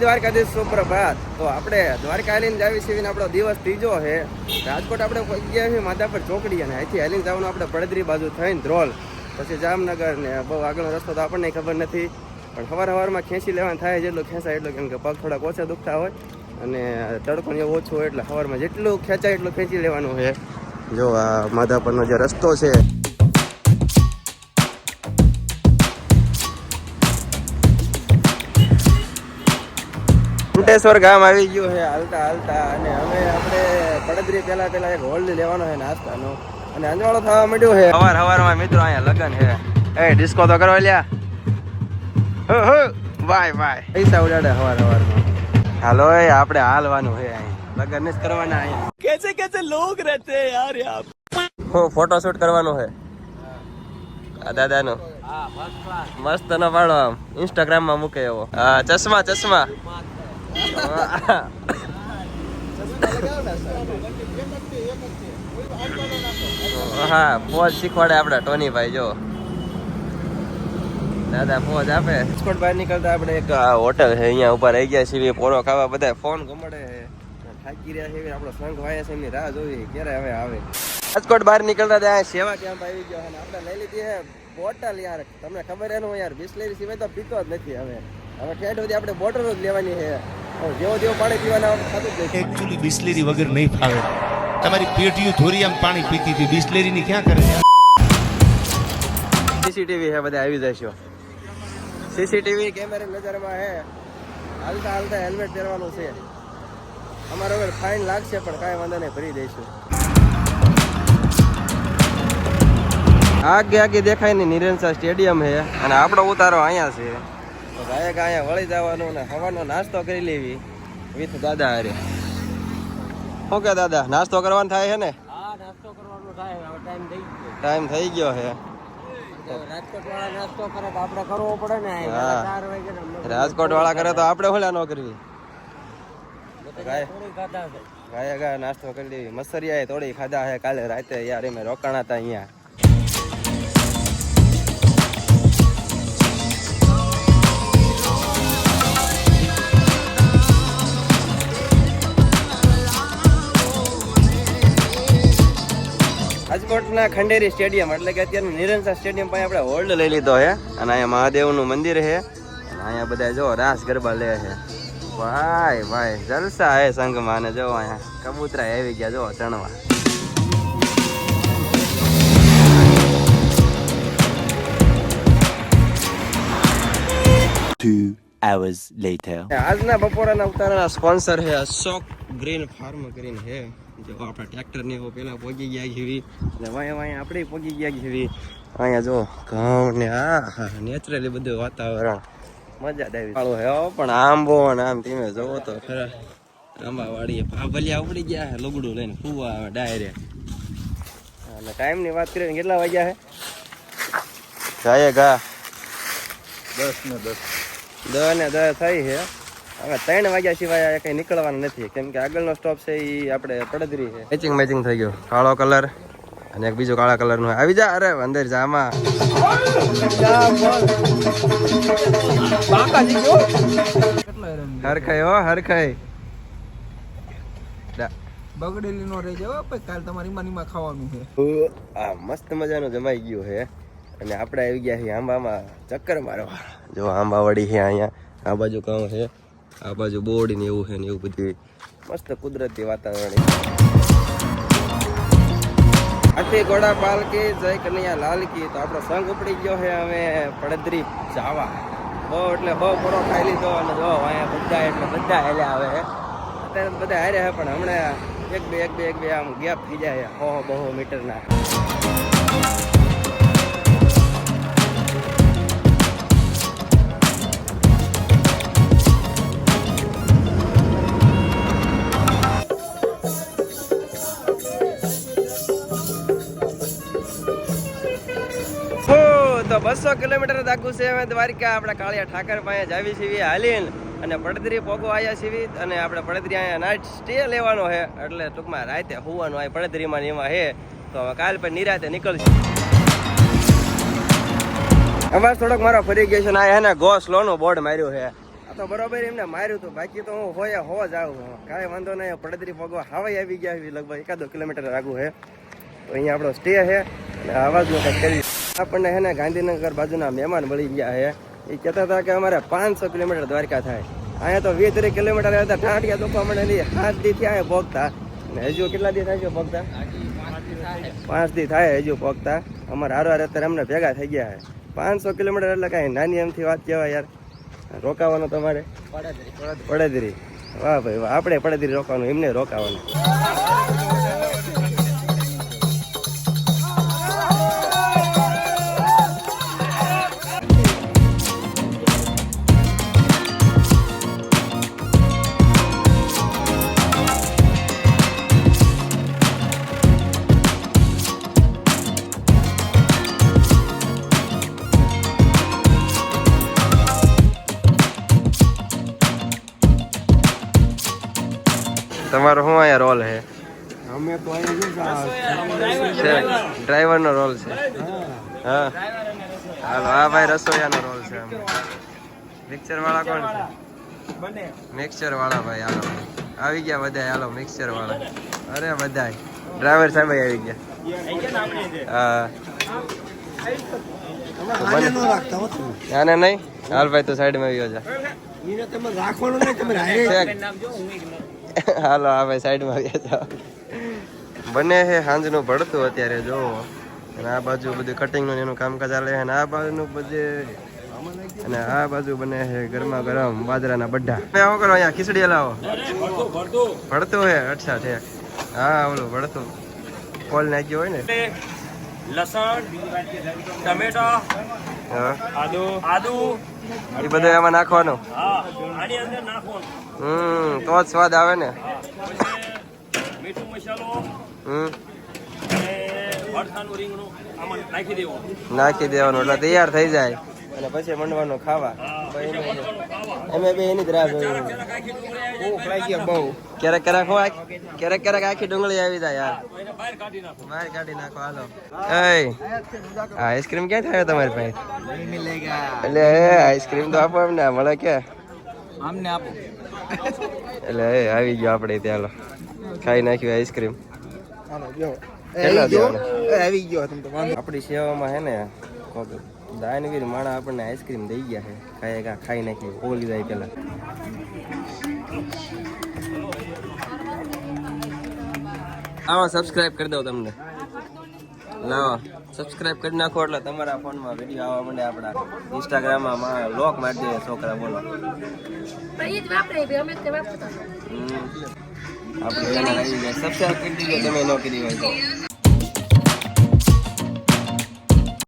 દ્વારકાધીશ, સુપ્રભાત. તો આપણે દ્વારકા હાલીને જાવી છીએ આપણો દિવસ ત્રીજો છે. રાજકોટ આપણે ગયા છીએ માધા પર ચોકડી અને અહીંથી હાલીને જવાનું આપણે પડદરી બાજુ થઈને ધ્રોલ. પછી જામનગર ને બહુ આગળનો રસ્તો તો આપણને ખબર નથી. પણ સવાર સવારમાં ખેંચી લેવાનું થાય જેટલું ખેંચાય એટલું, કેમ કે પગ થોડાક ઓછા દુખતા હોય અને તડકો ને ઓછું હોય એટલે સવારમાં જેટલું ખેંચાય એટલું ખેંચી લેવાનું છે. જો આ માધાપરનો જે રસ્તો છે કુટેશ્વર ગામ આવી ગયું છે. હાલતા હાલતા. અને હવે આપણે પડદરી પહેલા પહેલા એક હોલ્ડ લેવાનો છે નાસ્તાનો. અને અંજવાળો થવા માંડ્યો છે. હવાર હવારમાં મિત્રો અહીંયા લગન છે. એ ડિસ્કો તો કરવા લ્યા. હો હો. પૈસા ઉડાડે હવાર હવારમાં હાલો એ હાલવાનું છે અહીં. લગન જ કરવાના અહીંયા. કેસે કેસે લોગ રહેતે યાર યાર. હો ફોટો શૂટ કરવાનો છે. દાદાનો. મસ્ત ન પાડો આમ ઇન્સ્ટાગ્રામમાં મૂકે એવો. ચશ્મા ચશ્મા. હા પોજ શીખવાડે આપડા ટોનીભાઈ, જો. દાદા પોજ આપે. રાજકોટ બહાર નીકળતા આપણે એક હોટલ છે, અહીંયા ઉપર રહી ગયા છીએ. પોરો ખાવા બધા ફોન ગમડે. થાકી રહ્યા છે આપણો સંઘ વાયા છે, એમની રાહ જોઈ. ક્યારે હવે આવે? રાજકોટ બહાર નીકળતા ત્યાં સેવા કેમ્પ આવી ગયો અને આપણે લઈ લીધી છે બોટલ યાર. તમને ખબર એનું યાર બિસ્લેરી સિવાય તો પીતો જ નથી હવે. હવે ઠેઠ સુધી આપણે બોટલ જ લેવાની છે. જેવો જેવો પાણી પીવાના એકચ્યુઅલી બિસ્લેરી વગર નહીં ફાવે. તમારી પેટીયું ધોરી આમ પાણી પીતી હતી. બિસ્લેરી ની ક્યાં કરે સીસીટીવી હે બધા આવી જશો સીસીટીવી કેમેરા નજરમાં હે. હાલતા હાલતા હેલ્મેટ પહેરવાનું છે. અમારો હવે ફાઇન લાગશે પણ કાંઈ વાંધો નહીં ભરી દઈશું. આગે આગે દેખાય ને નિરંસા સ્ટેડિયમ છે અને આપણો ઉતારો અહીંયા છે. તો અહીંયા વળી જવાનું ને સવારનો નાસ્તો કરી લેવી. વિથ દાદા હારે. શું કે દાદા નાસ્તો કરવાનો થાય છે ને? હા ટાઈમ થઈ ગયો. છે. રાજકોટ વાળા કરે તો આપણે પડે ને હા. કરવી. ગાય ગાયા નાસ્તો કરી દેવી મસરિયા તોડી ખાધા છે કાલે રાતે યાર એમ રોકાણા હતા અહીંયા. રાજકોટના ખંડેરી સ્ટેડિયમ એટલે કે અત્યારનું નિરંસા સ્ટેડિયમ પાસે આપણે હોલ્ડ લઈ લીધો છે. અને અહીંયા મહાદેવનું મંદિર છે. અને અહીંયા બધા જો રાસ ગરબા લે છે. ભાઈ ભાઈ જલસા હે સંઘમાં માને જો અહીંયા કબૂતરા આવી ગયા જો ચણવા. Two hours later. આજના બપોરના ઉતારાના સ્પોન્સર છે અશોક ગ્રીન ફાર્મ કરીને છે. જો આપણા ટ્રેક્ટરની પહેલાં પેલા પહોંચી ગયા જેવી અને વાય વાય આપણે પહોંચી ગયા જેવી અહીંયા જો ઘઉં ને આ હા નેચરલી બધું વાતાવરણ. મજા જ આવી. સારું હે હો, પણ આંબો ને આમ ધીમે જોવો તો ખરા. આંબા વાળીએ ભાભલિયા ઉપડી ગયા છે લુગડું લઈને ફૂવા આવે ડાયરેક્ટ. અને ટાઈમની વાત કરીને કેટલા વાગ્યા છે જાય ગા. દસ ને દસ. દસ ને દસ થઈ છે હવે ત્રણ વાગ્યા સિવાય આ કઈ નીકળવાનું નથી. કેમ કે આગળનો સ્ટોપ છે એ આપણે પડદરી છે. મેચિંગ મેચિંગ થઈ ગયો. કાળો કલર અને એક બીજો કાળા કલર નો આવી જા અરે અંદર જા આમાં. હરખાઈ હો હરખાઈ. બગડેલી નો રહેજો હો પછી કાલ તમારી માનીમાં ખાવાનું છે. આ મસ્ત મજાનું જમાઈ ગયો છે. અને આપણે આવી ગયા છીએ આંબામાં ચક્કર મારવા. જો આંબા વળી છે અહીંયા આ બાજુ કહું છે. આ બાજુ બોર્ડ ને એવું છે ને એવું બધું. મસ્ત કુદરતી વાતાવરણ આથી ઘોડા પાલકી જય કનૈયા લાલકી તો આપણો સંઘ ઉપડી ગયો છે હવે પડદરી જાવા. બહુ એટલે બહુ પૂરો ખાઈ લીધો અને જો અહીંયા બધા એટલે બધા હેલ્યા આવે અત્યારે બધા હાર્યા છે, પણ હમણાં એક બે એક બે એક બે આમ ગેપ થઈ જાય હો, બહુ મીટરના. બસો કિલોમીટર દાખવું છે હવે દ્વારિકા. આપણે કાળિયા ઠાકર પાસે જાવી છીએ હાલીન. અને પડદરી પોગો આવ્યા છીએ. અને આપણે પડદરી અહીંયા નાઇટ સ્ટે લેવાનો છે. એટલે ટૂંકમાં રાતે હોવાનું હોય પડદરીમાં એમાં છે. તો હવે કાલ પણ નિરાતે નીકળશું. અવાજ થોડોક મારો ફરી ગયો છે ને આ હે ગો સ્લો નું બોર્ડ માર્યું છે. આ તો બરોબર એમને માર્યું હતું બાકી તો હું હોય હો જ આવું. કાંઈ વાંધો નહીં, પડદરી પગવા હવાઈ આવી ગયા લગભગ એકાદો કિલોમીટર આગું છે. તો અહીંયા આપણો સ્ટે છે. અને અવાજનું કંઈક કરી આપણને હે ને ગાંધીનગર બાજુના મહેમાન મળી ગયા છે. એ કહેતા હતા કે અમારે પાંચસો કિલોમીટર દ્વારકા થાય. અહીંયા તો વીસ ત્રીસ કિલોમીટર હતા ઠાંઠિયા દુખવા મળે નહીં સાત દી થયા ભોગતા. અને હજુ કેટલા દી થાય છે ભોગતા? પાંચ દી થાય હજુ પગતા અમારે હારો હારે અત્યારે અમને ભેગા થઈ ગયા છે. પાંચસો કિલોમીટર એટલે કાંઈ નાની એમથી વાત કહેવાય યાર. રોકાવાનું તમારે? પડેદરી. વાહ ભાઈ વાહ આપણે પડેદરી રોકવાનું એમને રોકાવાનું. અહીંયા રોલ છે. અમે તો અહીંયા ડ્રાઈવરનો રોલ છે. હા. હાલો આ ભાઈ રસોઈયાનો રોલ છે મિક્સર વાળા કોણ છે? મિક્સર વાળા ભાઈ હાલો. આવી ગયા બધા હાલો મિક્સર વાળા અરે બધાય. ડ્રાઈવર સાહેબ આવી ગયા. હા. આને નહીં? હાલ ભાઈ તું સાઈડમાં આવ્યો છે રાખવાનું નહીં તમે. હાલો આ ભાઈ સાઈડમાં બેસો બને છે સાંજનું ભળતું અત્યારે જો અને આ બાજુ બધું કટિંગનું નું એનું કામકાજ ચાલે અને આ બાજુનું બધે અને આ બાજુ બને છે ગરમા ગરમ બાજરાના તમે આવો કરો અહીંયા, ખીચડી લાવો ભળતું હે અચ્છા છે હા, ઓલું ભળતું કોલ નાખ્યો હોય ને. લસણ ટમેટા આદુ. આદુ. એ બધું એમાં નાખવાનું? હા આની અંદર નાખવાનું. હમ તો જ સ્વાદ આવે ને. મીઠું મસાલો હમ. રીંગણું આમાં નાખી દેવાનું. નાખી દેવાનું એટલે તૈયાર થઈ જાય. અને પછી મંડવાનું ખાવા. અમે બે એની જ રાહ જોઈએ બહુ ક્યારેક ક્યારેક હું ક્યારેક ક્યારેક આખી ડુંગળી આવી જાય યાર. બહાર કાઢી નાખો હાલો. આઈસ્ક્રીમ ક્યાં થાય તમારી પાસે? એટલે હે આઈસ્ક્રીમ તો આપો એમને મળે કે? અમને આપો. એટલે હે આવી ગયો આપણે ત્યાં ખાઈ નાખ્યું આઈસ્ક્રીમ. હાલો જો. આવી ગયો તમે તો આપણી સેવામાં હે ને દાનવીર માણા આપણને આઈસ્ક્રીમ દઈ ગયા છે. ખાય કા ખાઈ નાખી. ઓલી જાય પેલા. આવો સબસ્ક્રાઇબ કરી દઉં તમને. લાવો. સબસ્ક્રાઇબ કરી નાખો એટલે તમારા ફોનમાં વીડિયો આવવા માંડે આપણા. ઇન્સ્ટાગ્રામમાં લોક મારી દે છોકરા બોલો. આપણી સબસ્ક્રાઇબ કરી દીધો, તમે ન કરી હોય તો